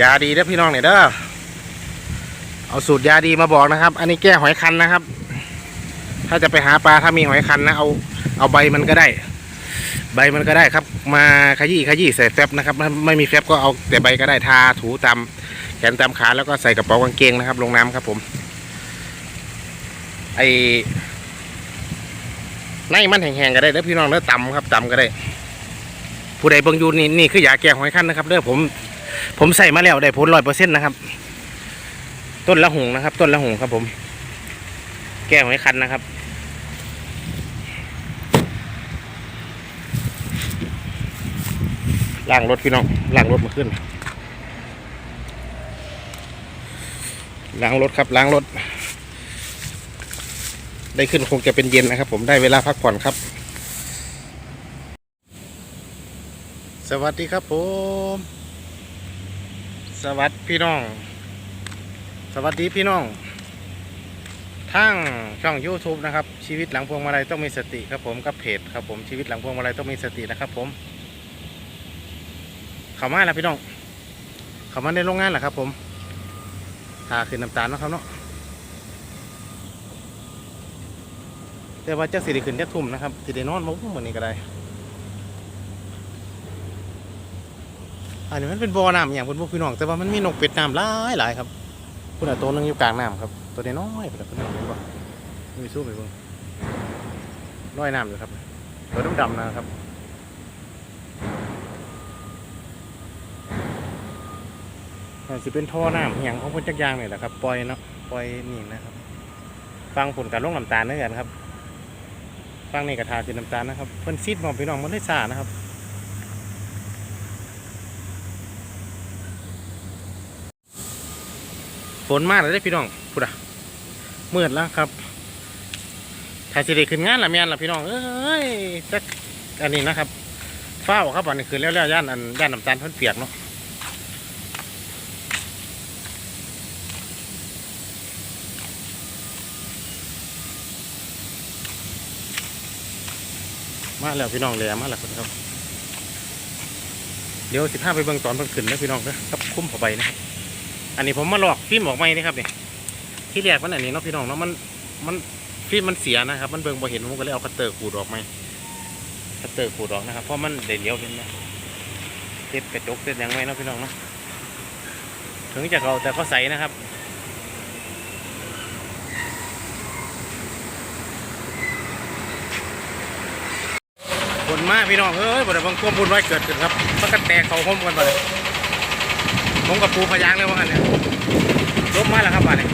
ยาดีเด้อพี่น้องเนี่ยเด้อเอาสูตรยาดีมาบอกนะครับ อันนี้แก้หอยคันนะครับ ถ้าจะไปหาปลาถ้ามีหอยคันนะเอาเอาใบมันก็ได้ ใบมันก็ได้ครับ มาขยี้ขยี้ใส่แฟบนะครับไม่มีแฟบก็เอาแต่ใบก็ได้ทาถูตามแขนตามขาแล้วก็ใส่กระเป๋ากางเกงนะครับ ลงน้ำครับผม ไอในมันแห้งๆก็ได้เด้อพี่น้องเด้อตำครับตำก็ได้ ผู้ใดเบิ่งอยู่นี่นี่คือยาแก้หอยคันนะครับเด้อผม ผมใส่มาแล้วได้ผลร้อยเปอร์เซ็นต์นะครับ ต้นละหงนะครับ ต้นละหงครับผม แก้หอยคันนะครับล้างรถพี่น้องล้างรถมาขึ้นล้างรถครับล้างรถ ได้ขึ้นคงจะเป็นเย็นนะครับ ผมได้เวลาพักผ่อนครับ สวัสดีครับผม สวัสดีพี่น้อง สวัสดีพี่น้องทั้งช่อง YouTube นะครับ ชีวิตหลังพวงมาลัยต้องมีสติครับผมกับเพจครับผมชีวิตหลังพวงมาลัยต้องมีสตินะครับผมเข้ามาแล้วพี่น้องเข้ามาในโรงงานแหละครับ ผมทาขึ้นน้ำตาลนะครับเนาะแต่ว่าเจ้าสิริขึ้นเจ้าทุ่มนะครับสิได้นอนมาพุ่มวันนี้ก็ได้ อันนี้มันเป็นบ่อน้ำอย่างบนพวกพี่น้อง แต่ว่ามันมีนกเป็ดน้ำหลายหลายครับคุณอาตัวนึงอยู่กลางน้ำครับ ตัวน้อยๆพี่น้องเห็นบ่มีสู้ไปเบิ่งน้อยน้ำอยู่ครับตัวดำๆนะครับอาจจะเป็นท่อน้ำอหย่างของคนจักรยางนี่แหละครับปล่อยเนาะปล่อยนี่นะครับ ฟังผลการลงน้ำตาลด้วยกันครับ ฟังนี่กระทาคือน้ำตาลนะครับเพิ่นซีดมองพี่น้องมันได้ซ่านะครับ ฝนมากเลยได้พี่น้องพูดอะมืดแล้วครับถ่ายสิได้ขึ้นงานละแม่นละพี่น้องเอ้ยจักอันนี้นะครับเฝ้าครับอันนี้คือแล้วแล้วย่านอันย่านน้ำตาลเพิ่นเปียกเนาะมาแล้วพี่น้องเลยมาแล้วครับ เดี๋ยวสิพาไปเบิ่งตอนเพิ่นขึ้นนะพี่น้องเด้อกับคุ้มผ้าใบนะครับ อันนี้ผมมาหลอกฟิล์มออกใหม่นี่ครับเนี่ยที่แรกมันอันนี้เนาะพี่น้องเนาะมันมันฟิล์มมันเสียนะครับมันเบิ่งบ่เห็นผมก็เลยเอาคัตเตอร์ขูดออกไหมคัตเตอร์ขูดออกนะครับเพราะมันได้เลี้ยวเห็นไหมเต็ดกระจกเต็ดยังไงเนาะพี่น้องเนาะถึงจะเขาแต่เขาใสนะครับฝนมากพี่น้องเอ้ยบ่ได้บางควบบุญไว้เกิดขึ้นครับมันก็แตกเขาห้มกันไปเลย ผมกับปูพยางเลยว่างันเนี่ยลบมาแล้วครับบ้านนี้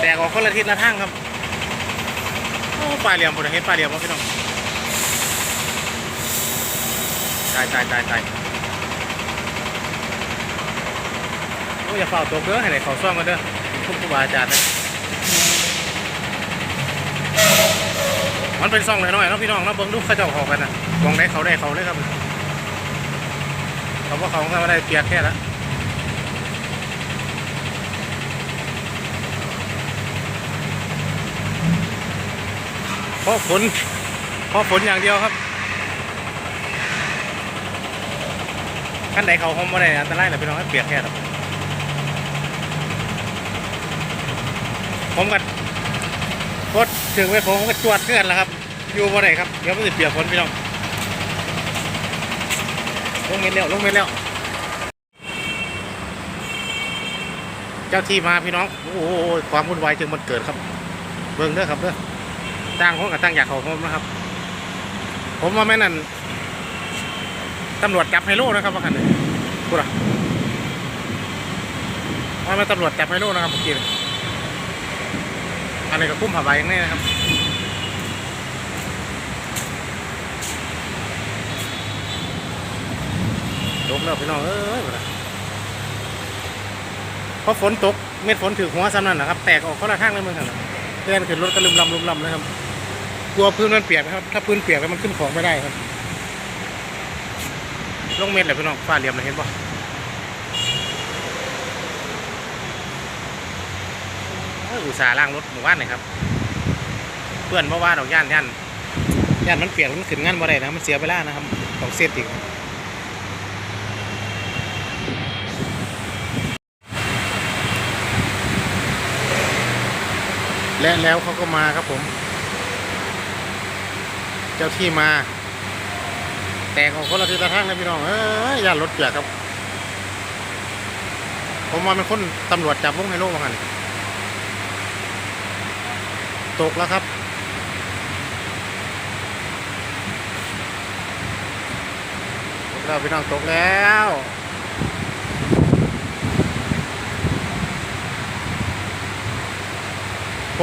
แตกออกคนละทิศละทางครับโอ้ปลาเหลี่ยมบ่ได้เห็นปลาเหลี่ยมบ่พี่น้องตายตายตายตายโอ้ยอย่าเฝ้าตกเด้อให้ไหนเขาซ่อมกันเด้อคุณครูบาอาจารย์นะมันเป็นซ่องน้อยเนาะพี่น้องเนาะเบิ่งดูเขาเจ้าเขากันนะวงได้เขาได้เขาเลยครับ เขาว่าเขาเขาได้เปียกแค่ละเพราะฝนเพราะฝนอย่างเดียวครับขั้นใดเขาห้องไม่ได้อันตรายเลยพี่น้องให้เปียกแค่ละผมกันกดถึงไว้ผมก็จวดเพื่อนแล้วครับ อยู่บ่ได้ครับ เดี๋ยวมันจะเปียกฝนพี่น้อง ลงเม็ดแล้วลงเม็ดแล้ว เจ้าที่มาพี่น้อง โอ้โหความวุ่นวายจึงมันเกิดครับ เบิ่งเด้อครับเด้อตั้งคนกับตั้งอยากเขาผมนะครับ ผมว่าแม่นั่นตำรวจจับไฮโลนะครับว่าคันนี้พูดอะว่าแม่ตำรวจจับไฮโลนะครับเมื่อกี้อันนี้ก็คุ้มผ้าใบอย่างนี้นะครับ ตกแล้วพี่น้องเอ้ยเพราะฝนตกเม็ดฝนถือหัวซ้ำนั่นนะครับ แตกออกคนละข้างเลยมึงครับเตือนขึ้นรถก็ลืมลำลืมลำเลยครับ กลัวพื้นมันเปียกนะครับ ถ้าพื้นเปียกแล้วมันขึ้นของไม่ได้ครับลงเม็ดเลยพี่น้องฟ้าเหลี่ยมเลยเห็นปะโอ้ยอุตส่าห์ล้างรถหมู่บ้านหน่อยครับ เพื่อนเพราะว่าดอกย่านย่านย่านมันเปียกมันขึ้นงานบ่ได้นะครับมันเสียเวลานะครับต้องเซฟอีก และแล้วเขาก็มาครับผม เจ้าที่มา แตกออกคนละทิศละทางเลยพี่น้อง เอ้ยอย่ารถเปียกครับ ผมว่าเป็นคนตำรวจจับวงไฮโลมากันตกแล้วครับตกแล้วพี่น้องตกแล้ว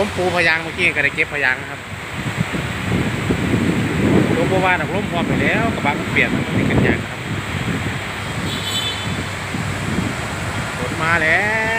ผมปูพยางเมื่อกี้ก็ได้เก็บพยางค์นะครับลมบัวาหนักลมพร้อมไปแล้วกระบะมันเปลี่ยนมันก็มีกันยางครับรถมาแล้ว